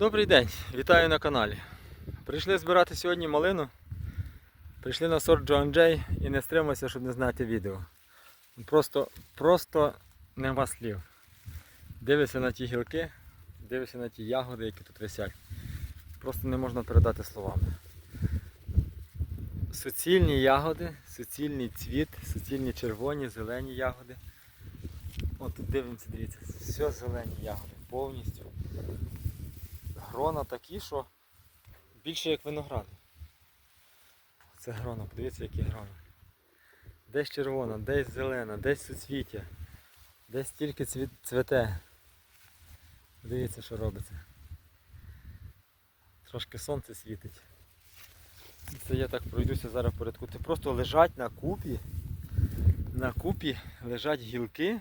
Добрий день, вітаю на каналі. Прийшли збирати сьогодні малину. Прийшли на сорт Джоан Джей і не стримався, щоб не зняти відео. Просто, просто нема слів. Дивишся на ті гілки, дивишся на ті ягоди, які тут висять. Просто не можна передати словами. Суцільні ягоди, суцільний цвіт, суцільні червоні, зелені ягоди. От тут дивимося, дивіться, все зелені ягоди, повністю грона такі, що більше як винограду. Це грона, подивіться, які грона. Десь червона, десь зелена, десь суцвіття, десь тільки цвете. Дивіться, що робиться. Трошки сонце світить. Це я так пройдуся зараз порядку. Це просто лежать на купі. На купі лежать гілки.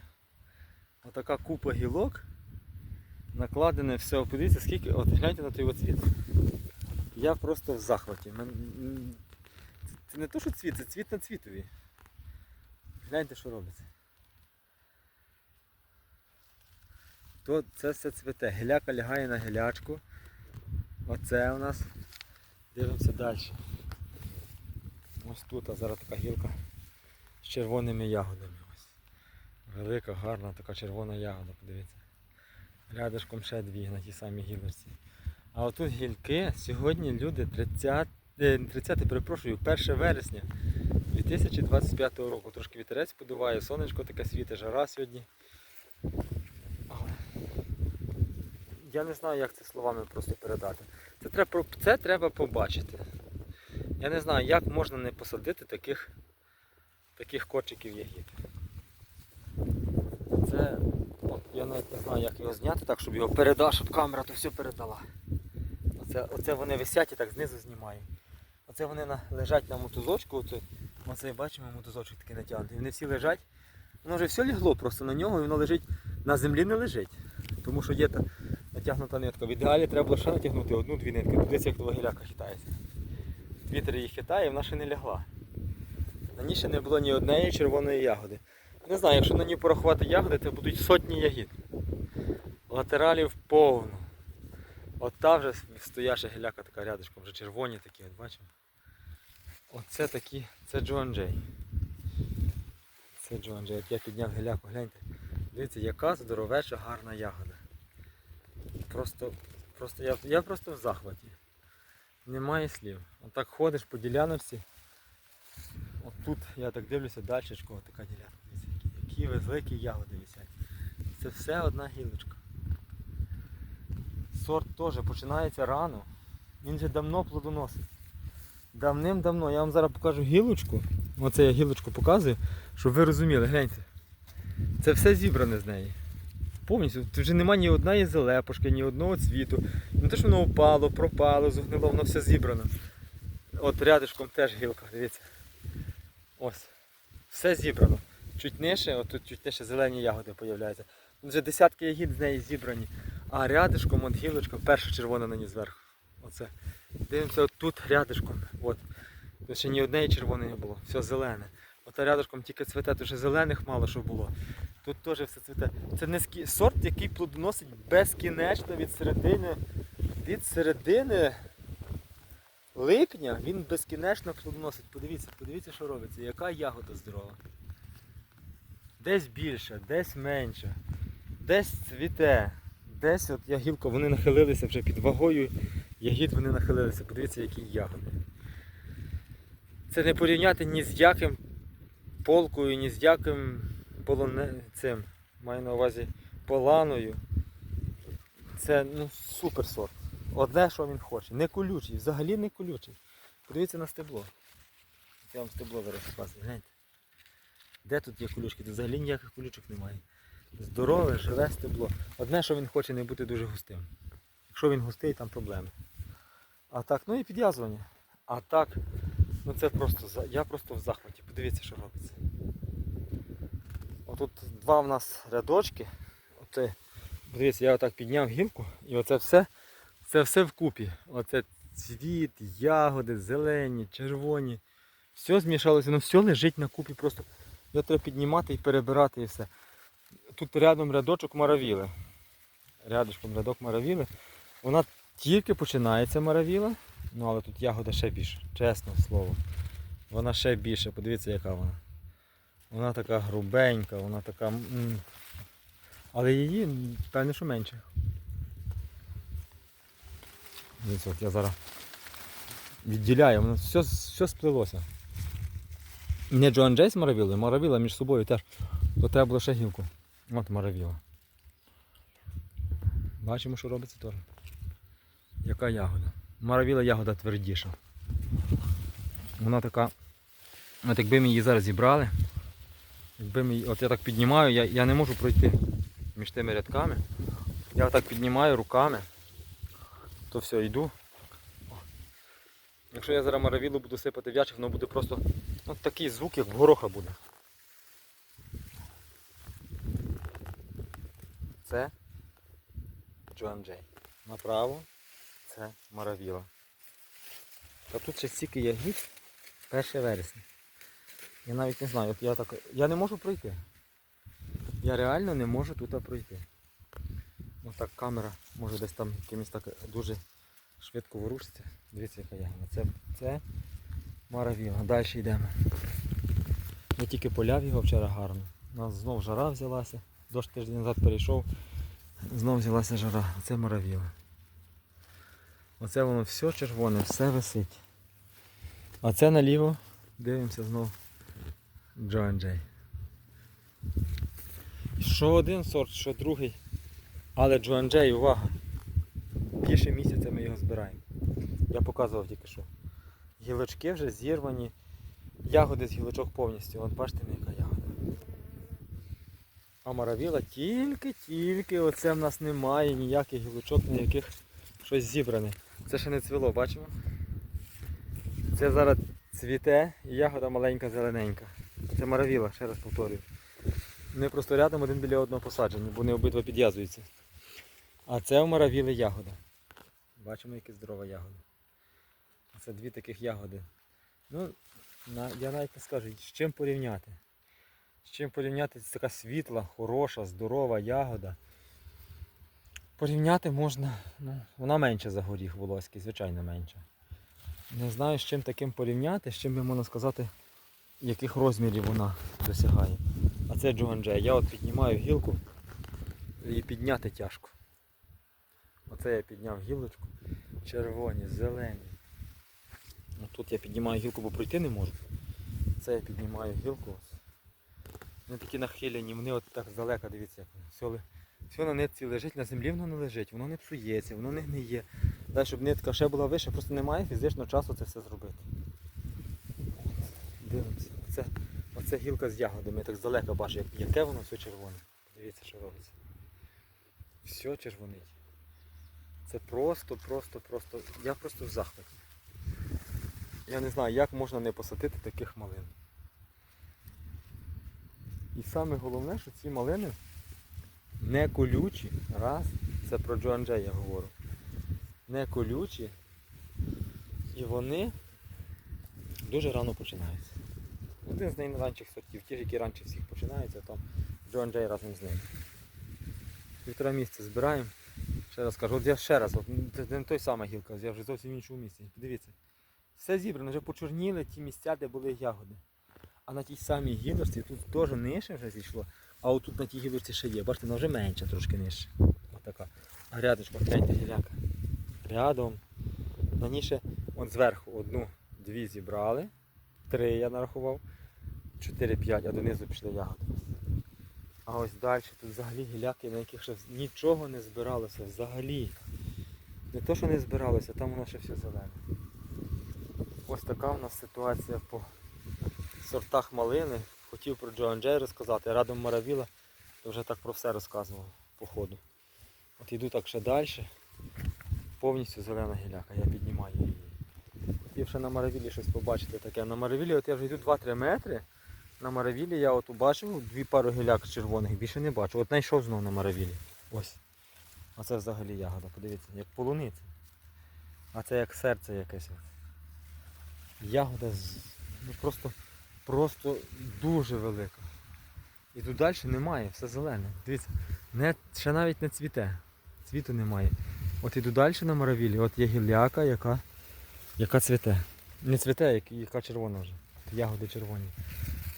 Отака купа гілок накладене все. Подивіться, скільки, от гляньте на той цвіт. Я просто в захваті. Це не то, що цвіт, це цвіт на цвітові. Гляньте, що робиться. То це все цвете. Гіляка лягає на гілячку. Оце у нас. Дивимося далі. Ось тут а зараз така гілка з червоними ягодами. Ось. Велика, гарна така червона ягода, подивіться. Рядышком ще дві на тій самій гілочці. А отут гілки сьогодні люди 30, е, 30 перепрошую, 1 вересня 2025 року. Трошки вітерець подуває, сонечко таке світе, жара сьогодні. Я не знаю, як це словами просто передати. Це треба, це треба побачити. Я не знаю, як можна не посадити таких, таких корчиків ягід. Це я навіть не знаю, як його зняти так, щоб його передати, щоб камера то все передала. Оце, оце вони висять і так знизу знімаю. Оце вони на, лежать на мотузочку. Оце, оце бачимо мотузочок такий натягнутий. Вони всі лежать. Воно вже все лігло просто на нього і воно лежить на землі не лежить. Тому що є та натягнута нитка. В ідеалі треба ще натягнути одну-дві нитки. Дивіться, як того гіляка хитається. Вітер її хитає, вона ще не лягла. На ній ще не було ні однієї червоної ягоди. Не знаю, якщо на ній порахувати ягоди, то будуть сотні ягід. Латералів повно. От та вже стояща гіляка така рядышком, вже червоні такі, от бачимо. Оце такі, це Джоан Джей. Це Джоан Джей. От я підняв гіляку, гляньте. Дивіться, яка здоровеча гарна ягода. Просто, просто я, я просто в захваті. Немає слів. Отак ходиш по діляночці. От тут я так дивлюся дальшечко, от така ділянка. Які великі ягоди висять. Це все одна гілочка. Сорт теж починається рано. Він вже давно плодоносить. Давним-давно. Я вам зараз покажу гілочку. Оце я гілочку показую, щоб ви розуміли, гляньте. Це все зібране з неї. Повністю. Тут вже немає ні одної зелепушки, ні одного цвіту. Не те, що воно впало, пропало, зогнило, воно все зібрано. От рядишком теж гілка, дивіться. Ось. Все зібрано. Чуть нижче, от тут чуть нижче зелені ягоди з'являються. Вже десятки ягід з неї зібрані. А рядишком от гілочка, перша червона на ній зверху. Оце. Дивимося от тут рядишком. От. Тут ще ні однієї червоної не було. Все зелене. От рядишком тільки цвете, тут зелених мало що було. Тут теж все цвете. Це низький сорт, який плодоносить безкінечно від середини. Від середини липня він безкінечно плодоносить. Подивіться, подивіться, що робиться, яка ягода здорова. Десь більше, десь менше, десь цвіте, десь от ягілка, вони нахилилися вже під вагою ягід вони нахилилися. Подивіться, які ягоди. Це не порівняти ні з яким полкою, ні з яким полоне... цим, маю на увазі поланою. Це ну, супер сорт. Одне, що він хоче. Не колючий, взагалі не колючий. Подивіться на стебло. Я вам стебло зараз показую. Гляньте. Де тут є колючки? Тут взагалі ніяких колючок немає. Здорове, живе стебло. Одне, що він хоче не бути дуже густим. Якщо він густий, там проблеми. А так, ну і підв'язування. А так, ну це просто я просто в захваті. Подивіться, що робиться. Отут два в нас рядочки. Оце, дивіться, я отак підняв гілку і оце все, це все вкупі. Оце цвіт, ягоди, зелені, червоні. Все змішалося, воно все лежить на купі просто. Його треба піднімати і перебирати і все. Тут рядом рядочок маравіли. Рядочком рядок маравіли. Вона Тільки починається маравіла, ну але тут ягода ще більше, чесне слово. Вона ще більше, подивіться, яка вона. Вона така грубенька, вона така. Але її, певне, що менше. Дивіться, от я зараз відділяю, воно все, все сплилося. Не Джоан Джей з Маравілою, Маравіла між собою теж. То треба було ще гілку. От Маравіла. Бачимо, що робиться теж. Яка ягода? Маравіла ягода твердіша. Вона така. От якби ми її зараз зібрали, якби ми от я так піднімаю, я, я не можу пройти між тими рядками. Я так піднімаю руками, то все, йду. Якщо я зараз маравілу буду сипати в ящик, воно буде просто ну, такий звук, як в гороха буде. Це Джоан Джей. Направо це маравіла. Та тут ще стільки ягід 1 вересня. Я навіть не знаю, от я так. Я не можу пройти. Я реально не можу тут пройти. Ось так камера може десь там якимось так дуже швидко ворушиться. Дивіться, яка ягода. Це, це маравіла. Далі йдемо. Я тільки поляв його вчора гарно. У нас знов жара взялася. Дощ тиждень назад перейшов. Знов взялася жара. Це маравіла. Оце воно все червоне, все висить. А це наліво, дивимося знов Джоан Джей. Що один сорт, що другий. Але Джоан Джей, увага! Більше місяця ми його збираємо. Я показував тільки що. Гілочки вже зірвані. Ягоди з гілочок повністю. От бачите, яка ягода. А маравіла тільки-тільки оце в нас немає ніяких гілочок, ніяких щось зібране. Це ще не цвіло, бачимо? Це зараз цвіте і ягода маленька зелененька. Це маравіла, ще раз повторюю. Вони просто рядом один біля одного посаджені, бо вони обидва підв'язуються. А це у маравіли ягода. Бачимо, яка здорова ягода. Це дві таких ягоди. Ну, на- я навіть не скажу, з чим порівняти. З чим порівняти це така світла, хороша, здорова ягода. Порівняти можна, ну, вона менша за горіх волоський, звичайно менша. Не знаю, з чим таким порівняти, з чим би можна сказати, яких розмірів вона досягає. А це Джоганджей. Я от піднімаю гілку, її підняти тяжко. Оце я підняв гілочку. Червоні, зелені. Ну, тут я піднімаю гілку, бо пройти не можу. Це я піднімаю гілку. Вони такі нахилені, вони от так здалека, дивіться, як. Все, на нитці лежить, на землі воно не лежить, воно не псується, воно не гниє. Дай, щоб нитка ще була вища, просто немає фізичного часу це все зробити. Дивимося. Це, оце гілка з ягодами, так здалека бачу, яке воно все червоне. Дивіться, що робиться. Все червонить. Це просто, просто, просто. Я просто в захваті. Я не знаю, як можна не посадити таких малин. І саме головне, що ці малини не колючі. Раз, це про Джоан Джей я говорю. Не колючі. І вони дуже рано починаються. Один з найранших сортів, ті ж, які раніше всіх починаються, там Джоан Джей разом з ним. Півтора місяця збираємо. Ще раз кажу, от я ще раз, от, не той самий гілка, я вже зовсім в іншому місці. Подивіться. Все зібрано, вже почорніли ті місця, де були ягоди. А на тій самій гілочці тут теж нижче вже зійшло, а отут на тій гілочці ще є. Бачите, вона вже менша трошки нижче. Отака. А рядочком гляньте гіляка. Рядом. На ній ще от зверху одну, дві зібрали. Три я нарахував. Чотири, п'ять, а донизу пішли ягоди. А ось далі тут взагалі гіляки, на яких ще нічого не збиралося взагалі. Не то, що не збиралося, там воно ще все зелене. Ось така в нас ситуація по сортах малини. Хотів про Джоан Джей розказати, радом Маравіла, то вже так про все розказував по ходу. От йду так ще далі. Повністю зелена гіляка, я піднімаю її. Хотів ще на Маравілі щось побачити таке. На Маравілі от я вже йду 2-3 метри. На Маравілі я от бачив дві пару гіляк червоних, більше не бачу. От знайшов знову на Маравілі. Ось. Оце взагалі ягода, подивіться, як полуниця. А це як серце якесь. Ягода ну, просто, просто дуже велика. І тут далі немає, все зелене. Дивіться, не, ще навіть не цвіте. Цвіту немає. От іду далі на Моравілі, от є гілляка, яка, яка цвіте. Не цвіте, яка червона вже. Ягоди червоні.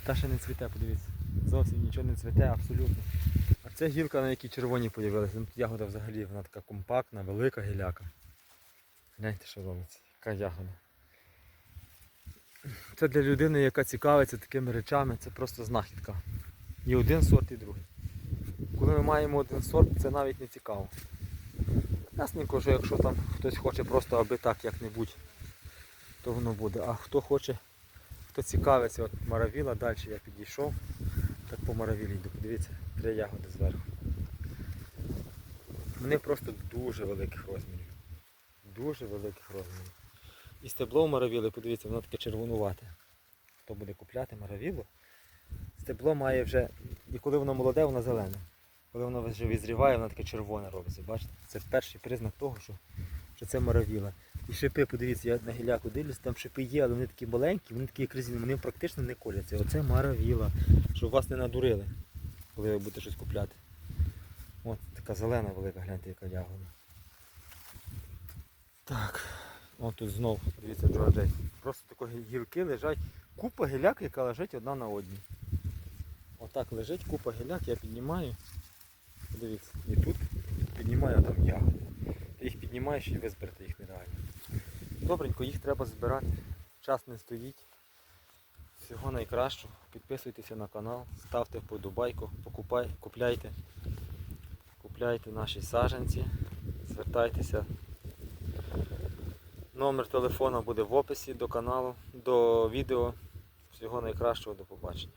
Та ще не цвіте, подивіться. Зовсім нічого не цвіте, абсолютно. А це гілка, на якій червоні появилися. Ну, тут ягода взагалі, вона така компактна, велика гіляка. Гляньте, що робиться. Яка ягода. Це для людини, яка цікавиться такими речами, це просто знахідка. І один сорт, і другий. Коли ми маємо один сорт, це навіть не цікаво. Ясненько, що якщо там хтось хоче просто аби так як-небудь, то воно буде. А хто хоче, хто цікавиться, от маравіла, далі я підійшов, так по маравілі йду, подивіться, три ягоди зверху. Вони просто дуже великих розмірів. Дуже великих розмірів. І стебло в маравіли, подивіться, воно таке червонувате. Хто буде купляти маравілу, стебло має вже, і коли воно молоде, воно зелене. Коли воно вже відзріває, воно таке червоне робиться. Бачите? Це перший признак того, що, що це маравіла. І шипи, подивіться, я на гіляку дивлюсь, там шипи є, але вони такі маленькі, вони такі як резинові, вони практично не коляться. Оце маравіла, щоб вас не надурили, коли ви будете щось купляти. От така зелена велика, гляньте, яка ягода. Так, от тут знов, дивіться, Джорджей. Просто такі гілки лежать, купа гіляк, яка лежить одна на одній. Отак лежить купа гіляк, я піднімаю. Подивіться, і тут піднімаю, а там ягоди. Ти їх піднімаєш і визбирати їх нереально. Добренько, їх треба збирати. Час не стоїть. Всього найкращого. Підписуйтеся на канал, ставте вподобайку, покупай, купляйте. Купляйте наші саджанці, звертайтеся. Номер телефона буде в описі до каналу, до відео. Всього найкращого, до побачення.